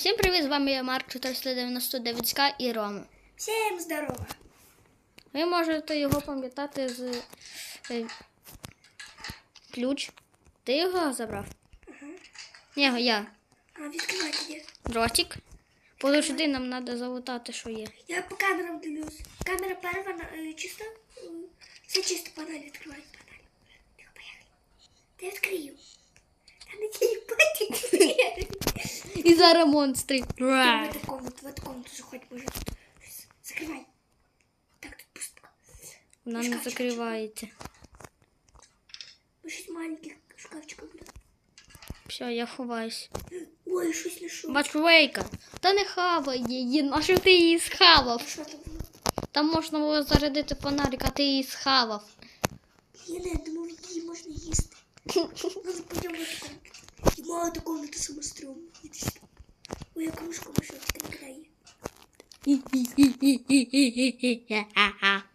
Всім привіт, з вами я Марк 499К і Рома. Всем здорово! Ви можете його пам'ятати з е, ключ. Ти його забрав? Ага. Ні, я. А відкривайте де. Дротик. Подожди, нам треба залутати, що є. Я по камерам дивлюсь. Камера перша на е, чисто. е, Все чисто панель відкривай. Панель. Тихо, поїхали. Я відкрию. Та не телепатик. І зараз монстри. В эту комнату, в эту комнату заходь, може тут. щось. Закривай. Так, тут пустка. Вона не закривається. Ось щось маленьких шкафчиків буде. Все, я ховаюсь. Ой, щось знайшов. Бачу Вейка. Та не хавай її, а що ти її схавав? Що там було? Там можна було зарядити фонарик, а ти її схавав. Я не думав, її можна їсти. Ну, пойдем в эту комнату. И мало эту комнату самостром. Иди сюда. Ой, я кружку нашла, теперь край.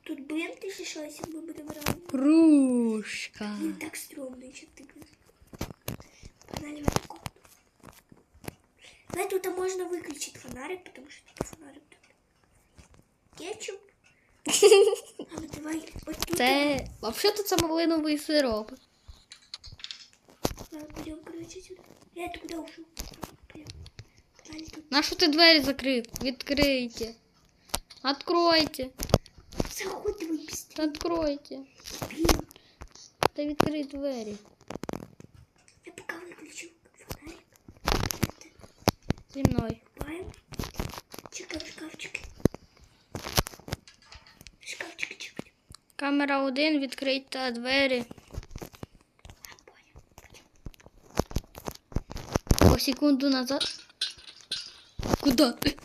Тут бент или что, если мы будем равны? Кружка. Не так стрёмно, еще ты блин. Погнали в эту комнату. Знаете, тут можно выключить фонарик, потому что типа фонарик тут. Кетчуп. А ну давай, вот тут. Це взагалі це малиновий сироп. Давай, пойдем, короче, сюда. Я это куда ушел? Пойдем. Погнали тут. На що ти двері закрив? Відкрийте. Откройте. Заходь, давай быстрее. Откройте. Блин. Та відкрий двері. Я пока выключу фонарик. Зі мною. Баем. Чекаем шкафчики. Шкафчики чекаем. Камера 1, відкрийте двері. секунду назад. Куда ти?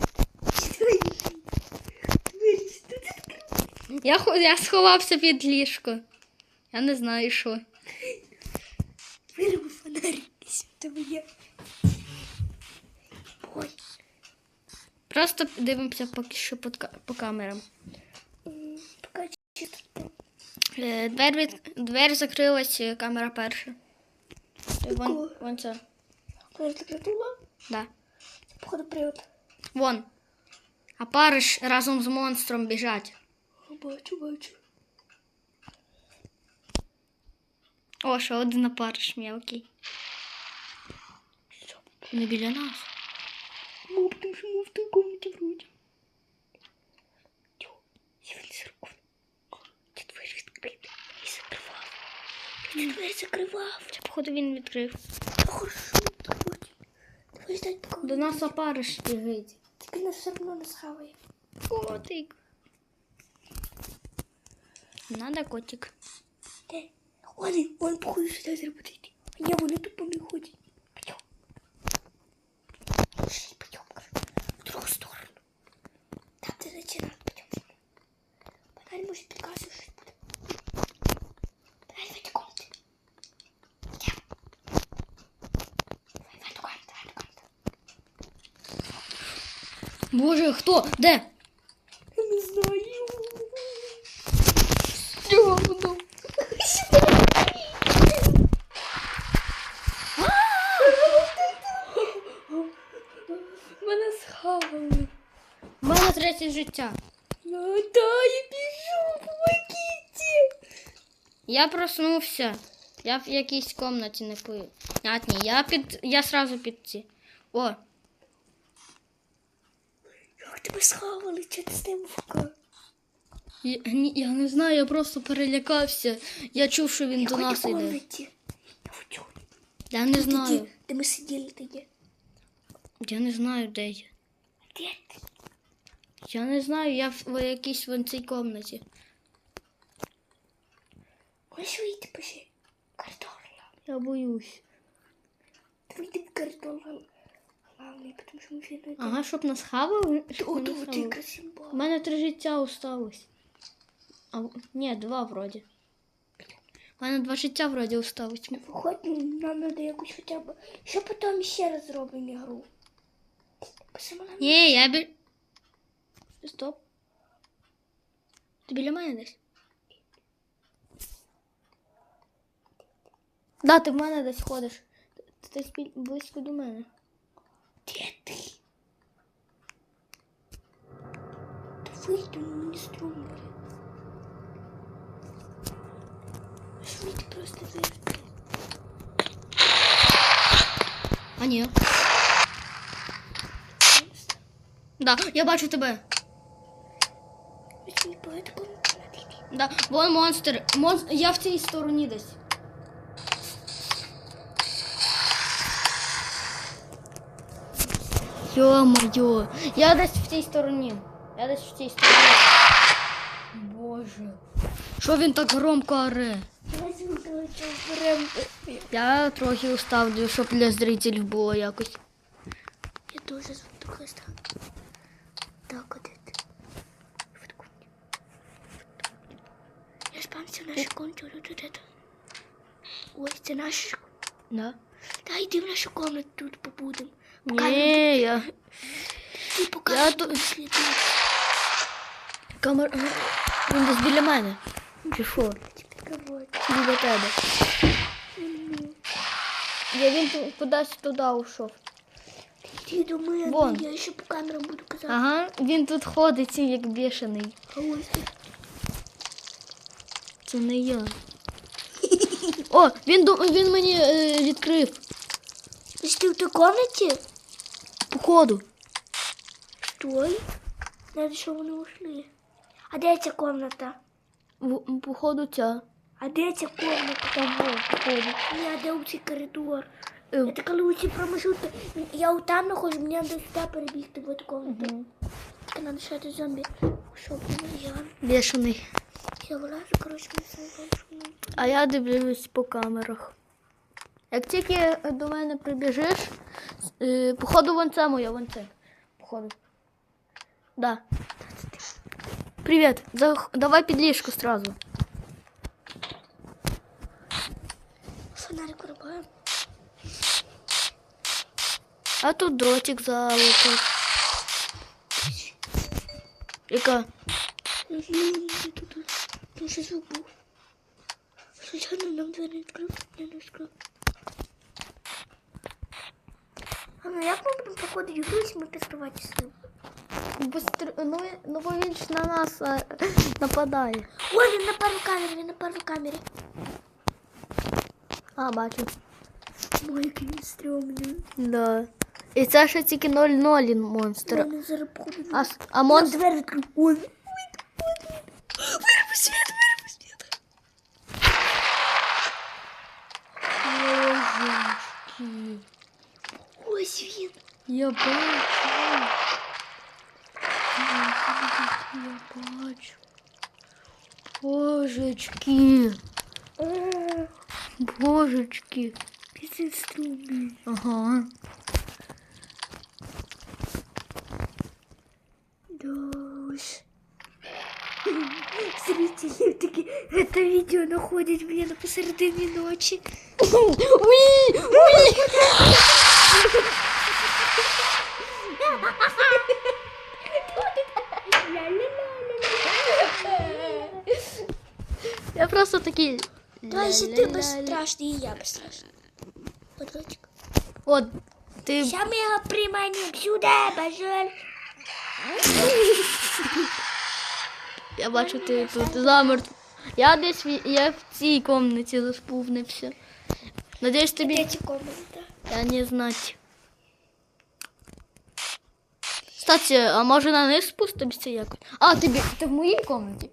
Вылез. Тут открыл. Я, хо- я сховався під ліжко. Я не знаю що. Вырву фонарик. Сюда я. Ой. Просто дивимося поки що по, по камерам. М, Пока чисто. Е, Двер, від... Двері закрилась, е, камера перша. Е, Вон, вон це. Куда ты придумала? Да. Походу привод. Вон. А париш разом з монстром біжать. О, Бачу, бачу. О, ще один опариш мелкий. Що? Не біля нас. Ну, потому что мы в той комнате вроде. Тё, я вылез руку. Ты дверь открыта. Я закрывал. Я дверь закрывал. Це, походу, він відкрив. Хорошо, До нас опариш біжить. Теперь нас все равно не схаває. Котик. Надо котик. Де? Он, он походу сюда заработает. А я вон тупо не ходит. Боже, хто? Де? Я не знаю. Стрьомно. Мене схавали. У мене третє життя. Ну да, я бежу, помогите. Я проснувся. Я в якійсь комнаті не понятній. Я під. Я сразу під ці. О, Як тебе схавали, чи ти з ним фука? я, ні, я не знаю, я просто перелякався. Я чув, що він до Какой нас ты йде. комнате? Я в чём? Я не знаю. Где, где мы сидели, ты где? Я не знаю, де я. Где ты? Я не знаю, я в, в якійсь вон цій комнаті. Можешь выйти пошли? Коридор. Я боюсь. Давай иди в коридор. Главный, потому что мы все на Ага, щоб нас хавали? щоб О, нас да, ты хавали. У красиво. мене три життя осталось. А, в- ні, два вроді. У мене два життя вроді осталось. Хоть нам надо якусь хоча б. Що потім ще раз зробимо ігру? Посимо нам. Ні, я бі... Стоп. Ти біля мене десь? Да, ти в мене десь ходиш. Ти десь бі- близько до мене. ну мені стрьомно. буде. Що вийти просто вийти? А ні. Да, я бачу тебе. Ось мені багато комнати. Да, вон монстр. Монстр. Я в цій стороні десь. Йо-моє. Я десь в цій стороні. Я десь в цій стороні. Боже. Що він так громко оре? Я. Я трохи уставлю, щоб для зрителів було якось. Я тоже звук трохи став. Так, от это. Я спамся вот это. Ось, це наш. Да? Та йди в нашу комнату, тут побудемо. Ні, я. Ти покажеш тут сліди. Камер... Він десь біля мене. Чи що? Біля тебе? Я він кудись туди ушов. Ти до Вон. я ще по камерам буду казати. Ага, він тут ходить як бешений. А ось ти. Це не я. О, він, ду- він мені е, відкрив. Ти в той комнаті? Походу. Стой. Надо, щоб вони ушли. А де ця комната? В- Походу ця. А де ця комната? Там походу. Ні, а де у цей коридор? Е, Это коли у ці промежутки. Я у там нахожу, мені треба сюди перебігти в эту комнату. Мгм. Надо що це зомбі. Що я? Бешений. Я вилазу, коротше, все бачимо. А я дивлюсь по камерах. Як тільки до мене прибіжиш, е, походу вон це моя, вон це. Походу. Да. Привіт. Зах- Давай під ліжко сразу. Фонарик вирубаємо. А тут дротик залупив. Яка? Там ще звук був. Звичайно, нам двері відкрив, я не відкрив. А ну як ми будемо проходити гру, якщо ми підкривати сил? Быстро, ну, він- ну бо він ж на нас е, нападає. Ой, він на першій камері, він на першій камері. А, бачу. Ой, який він стрьомний. Да. І це ще тільки 0-0 монстр. Реально зараз походу. А, с- а Нам монстр. двері відкрив. Ой, ой, ой. Вируби світ, вируби світ. Ось він. Я бачу. Божечки. Божечки. Він стрьомний. Ага. Да уж. Зрители такие, это видео находит на посередине ночи. Уи! Уи! просто такий. Да, если ты бесстрашный, и я бесстрашный. Вот, Ротик. От, ти. Сейчас мы его приманим сюда, бажаль. Я бачу, ти тут замертв. Я десь ві- я в цій комнаті заспувнився. Надіюсь, тобі. Эти комнаты. Я не знать. Кстати, а може на низ спустимося якось? А, ти, бі- ти в моїй комнаті?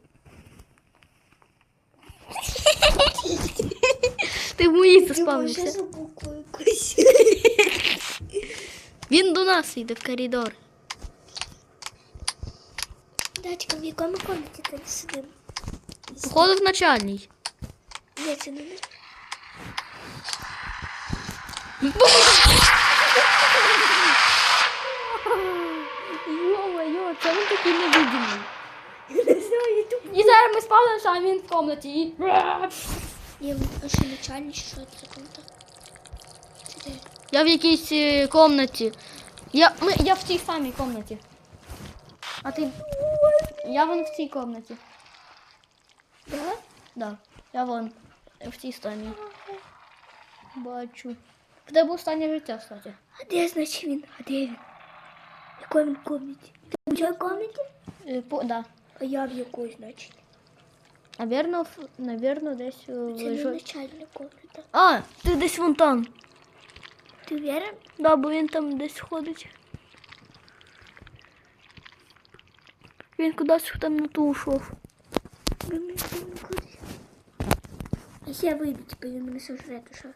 ти в моїй заспавнився. Він до нас йде в коридор. Датчика, в якому комнаті ти сидим? Походу в начальній. Ні, це не ми. Йо-моє, це він такий невидимий. Не знаю, я тут. І зараз ми спавнимося, а він в комнаті. І... Ні, а що начальник, що це за комната? Це де? Я в якійсь е, комнаті. Я, ми, я в цій самій комнаті. А ти. Я вон в цій комнаті. Да? Да. Я вон в цій самій. Бачу. В тебе останнє життя, кстати. А де, значить, він? А де він? В якій він комнаті? Ти в цій комнаті? Е, По, да. А я в якої, значить? Наверно, ф- наверно, десь е, Це не лежить. начальна комната. А, ти десь вон там. Ти уверен? Да, бо він там десь ходить. Він кудись в темноту ушов. Він мене не ходить. А я вийду, типу, він мене сожре, то що?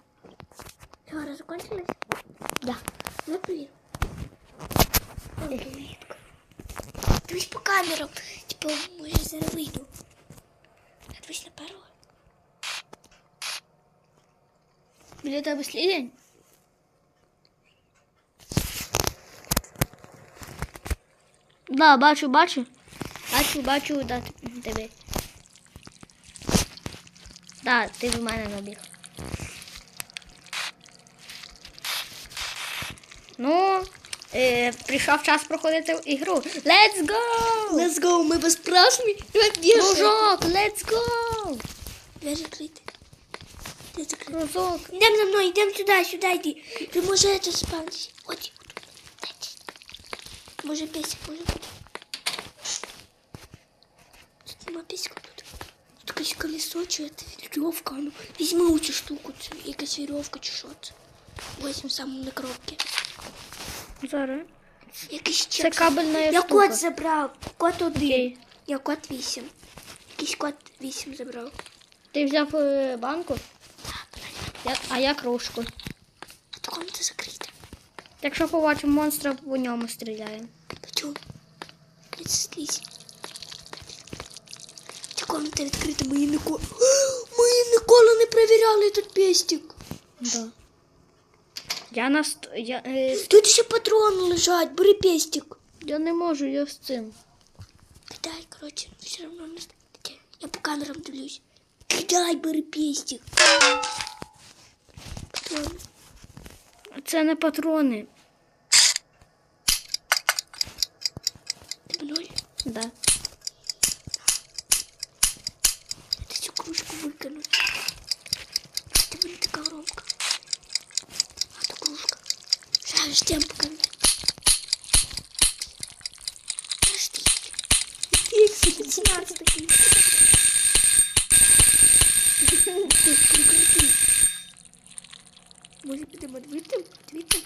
Гора закончилась? Да. Ну, привіт. Дивись по камерам. Типу, може зараз вийду. На пару. Біля тебе слідень? Да, бачу, бачу. Бачу, бачу, да, тебе. Да, ти в мене набіг. Ну, е, прийшов час проходити ігру. Let's go! Let's go, ми бігай. Дружок, let's go! Двері закрити. Двері закрити. Дружок. Йдемо за мною, йдемо сюди, сюди йди. Ти може це спавнись. От. Може песик, може бути. Тут нема песика тут. Тут якесь колесо, чи це вірьовка. Ну, візьми цю штуку, це якась вірьовка чи що це. Ось сам на коробці. Зараз. Якийсь Це чек. кабельна Я штука. код забрав. Код один. Окей. Я код вісім. Якийсь код вісім забрав. Ти взяв е, банку? Я, а я кружку. А то комната закрита. Якщо побачимо монстра, по ньому стріляємо. Почему? Слізь. Ця комната відкрита, ми її ніколи. Ми її ніколи не перевіряли тут пестик. Да. Я на ст- Я, е, Тут ще патрони лежать, бери пестик. я не можу, я з цим. Кидай, коротше, все одно не таке. Я по камерам дивлюсь. Кидай, бери пестик. Патрони. Це не патрони. Икс, 17 такие. Може підемо двітим? Двітим?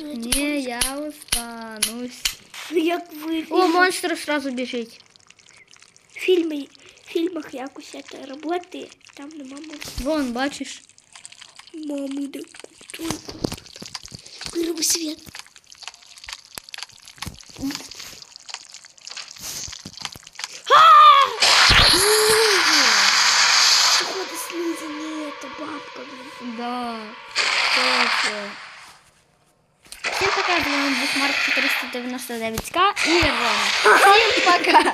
Ні, я останусь. Ну як ви О, монстр сразу біжить. фільми, в фільмах якось це працює, там нема монстрів. Вон, бачиш? Маму, да тут. Вырубай свет. Бабка, блин. Да. Точно. Всем пока, вами був Марк 499К и Рома. Всем пока.